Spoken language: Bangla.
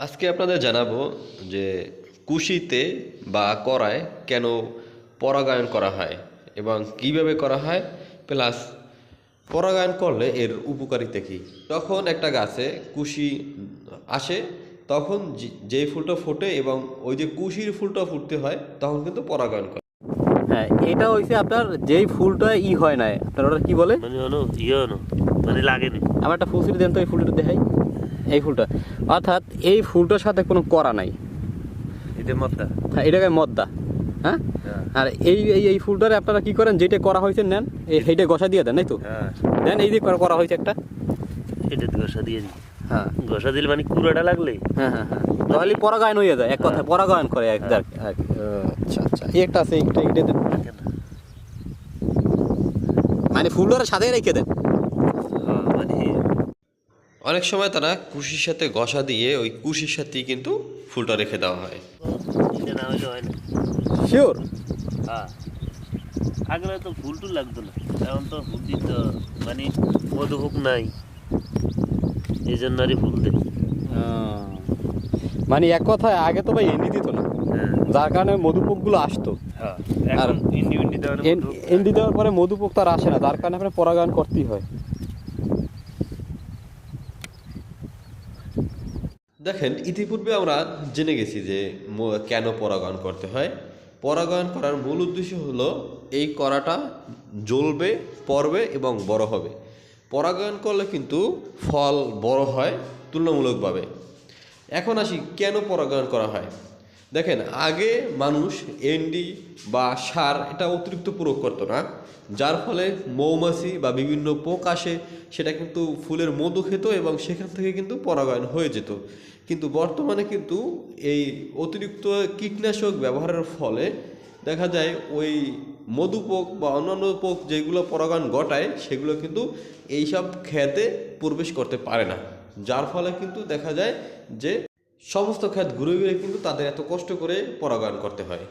আজকে আপনাদের জানাব যে কুশিতে বা করায় কেন পরাগায়ন করা হয় এবং কীভাবে করা হয় প্লাস পরাগায়ন করলে এর উপকারিতা কী? তখন একটা গাছে কুশি আসে তখন যে- যেই ফুলটা ফোটে এবং ওই যে কুশির ফুলটা ফুটতে হয় তখন কিন্তু পরাগায়ন করে হ্যাঁ এটা হইছে আপনার যেই ফুলটা ই হয় না আপনার ওটা কি বলে? মানে হলো ইয়ে হলো মানে লাগেনি আমার একটা ফুলসিরি দেন তো এই ফুলটা দেখাই। এই ফুলটা। অর্থাৎ এই ফুলটার সাথে কোনো করা নাই। এটা মতটা হ্যাঁ এটাকে মদ্দা। হ্যাঁ? আর এই এই ফুলটারে আপনারা কি করেন যেটা করা হয়েছে নেন এই সেইটা গসা দিয়ে দেন তাই তো? হ্যাঁ। দেন এই যে করা- হয়েছে একটা। এটা তো দিয়ে দিই। হ্যাঁ। ঘষা দিলে মানে কুড়াটা লাগলে? হ্যাঁ হ্যাঁ হ্যাঁ। তাহলে পরাগায়ন হয়ে যায় এক কথা পরাগায়ন করে এক হ্যাঁ। আচ্ছা আচ্ছা এই একটা আছে এইটা এইটা দেন। মানে ফুলটার সাথে রেখে দেন। হ্যাঁ, অনেক সময় তারা কুশির সাথে গসা দিয়ে ওই কুশির সাথেই কিন্তু ফুলটা রেখে দেওয়া হয়। হয় শিওর হ্যাঁ। আগলে তো ফুল টুল লাগতো না। এখন তো ফুল দিত মানে মধুভোগ নাই। এই জন্য আরই ফুল দেয় মানে এক কথায় আগে তো ভাই এন্ডি দিত না। হ্যাঁ। যার কারণে মধুপোকগুলো আসতো। হ্যাঁ আর এখন ইন্ডি ইন্ডি দেওয়ার এন্ডি দেওয়ার পরে মধুপোক তার আসে না। যার কারণে আপনার পরাগায়ন করতেই হয়। দেখেন, ইতিপূর্বে আমরা জেনে গেছি যে কেন পরাগায়ন করতে হয়। পরাগায়ন করার মূল উদ্দেশ্য হলো এই করাটা জ্বলবে, পড়বে এবং বড় হবে। পরাগায়ন করলে কিন্তু ফল বড় হয় তুলনামূলকভাবে। এখন আসি, কেন পরাগায়ন করা হয়? দেখেন, আগে মানুষ এনডি বা সার এটা অতিরিক্ত প্রয়োগ করতো না, যার ফলে মৌমাছি বা বিভিন্ন পোক আসে, সেটা কিন্তু ফুলের মধু খেত এবং সেখান থেকে কিন্তু পরাগায়ন হয়ে যেত। কিন্তু বর্তমানে কিন্তু এই অতিরিক্ত কীটনাশক ব্যবহারের ফলে দেখা যায় ওই মধু পোক বা অন্যান্য পোক যেগুলো পরাগায়ন ঘটায়, সেগুলো কিন্তু এইসব খেতে প্রবেশ করতে পারে না। যার ফলে কিন্তু দেখা যায় যে সমস্ত ক্ষেত ঘুরে ঘুরে কিন্তু তাদের এত কষ্ট করে পরাগায়ন করতে হয়।